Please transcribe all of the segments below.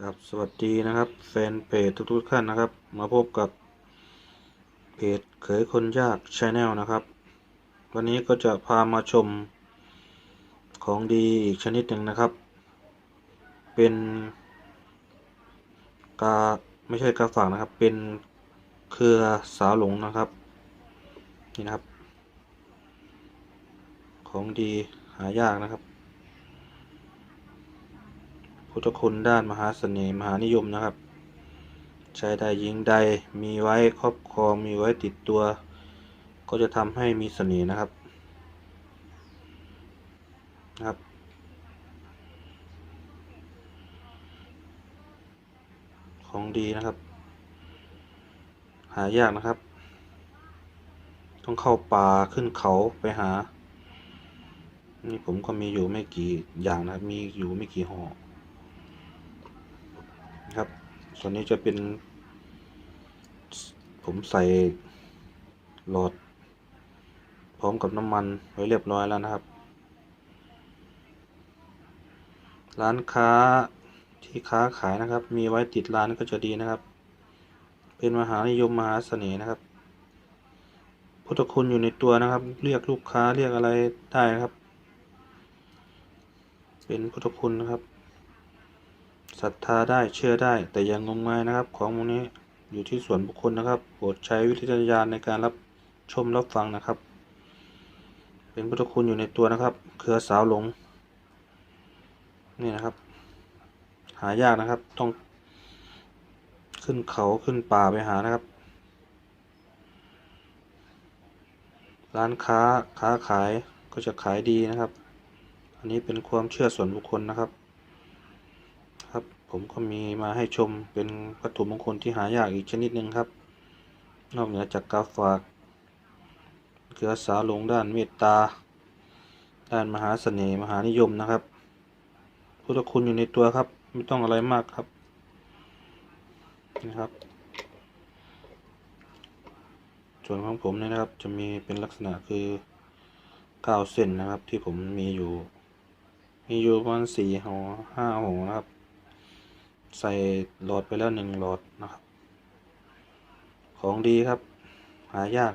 ครับสวัสดีนะครับ แฟนเพจทุกๆท่านนะครับ มาพบกับเพจเขยคนยากชาแนลนะครับ วันนี้ก็จะพามาชมของดีอีกชนิดหนึ่งนะครับ เป็นกาไม่ใช่กาฝากนะครับ เป็นเครือสาวหลงนะครับนี่นะครับ ของดีหายากนะครับ พุทธคุณด้านมหาเสน่ห์มหานิยมนะครับ ใช้ได้ยิงใดมีไว้ครอบครองมีไว้ติดตัว ก็จะทำให้มีเสน่ห์นะครับนะครับ ของดีนะครับ หายากนะครับ ต้องเข้าป่าขึ้นเขาไปหา นี่ผมก็มีอยู่ไม่กี่อย่างนะครับ มีอยู่ไม่กี่ห่อ ครับ ส่วนนี้จะเป็น ผมใส่หลอด พร้อมกับน้ำมันไว้เรียบร้อยแล้วนะครับ ร้านค้าที่ค้าขายนะครับ มีไว้ติดร้านก็จะดีนะครับ เป็นมหานิยมมหาเสน่ห์นะครับพุทธคุณอยู่ในตัวนะครับ เรียกลูกค้าเรียกอะไรได้นะครับ เป็นพุทธคุณนะครับ ศรัทธาได้เชื่อได้ แต่อย่างงมงายนะครับ ของพวกนี้อยู่ที่ส่วนบุคคลนะครับโปรดใช้วิจารณญาณในการรับชมรับฟังนะครับ เป็นพุทธคุณอยู่ในตัวนะครับ เครือสาวหลง นี่นะครับ หายากนะครับต้องขึ้นเขาขึ้นป่าไปหานะครับ ร้านค้าค้าขายก็จะขายดีนะครับ อันนี้เป็นความเชื่อส่วนบุคคลนะครับ ผมก็มีมาให้ชมเป็นวัตถุมงคลที่หายากอีกชนิดหนึ่งครับ นอกเหนือจากกาฝาก เกลือสาลงด้านเมตตา ด้านมหาเสน่ห์มหานิยมนะครับพุทธคุณอยู่ในตัวครับ ไม่ต้องอะไรมากครับนะครับ ส่วนของผมเนี่ยนะครับจะมีเป็นลักษณะคือเก้าเส้นนะครับที่ผมมีอยู่ มีอยู่ประมาณสี่ห่อห้าห่อนะครับ ใส่หลอดไปแล้วหนึ่งหลอดนะครับ ของดีครับ หายาก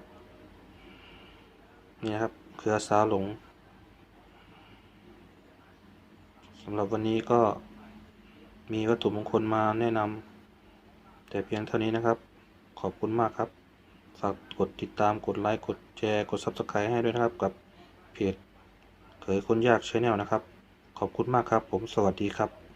นี่นะครับ เครือสาหลงสำหรับวันนี้ก็มีวัตถุมงคลมาแนะนำแต่เพียงเท่านี้นะครับ ขอบคุณมากครับ ฝากกดติดตามกดไลค์กดแชร์กด Subscribe ให้ด้วยนะครับ กับเพจเขยคนยากชแนลนะครับ ขอบคุณมากครับ ผมสวัสดีครับ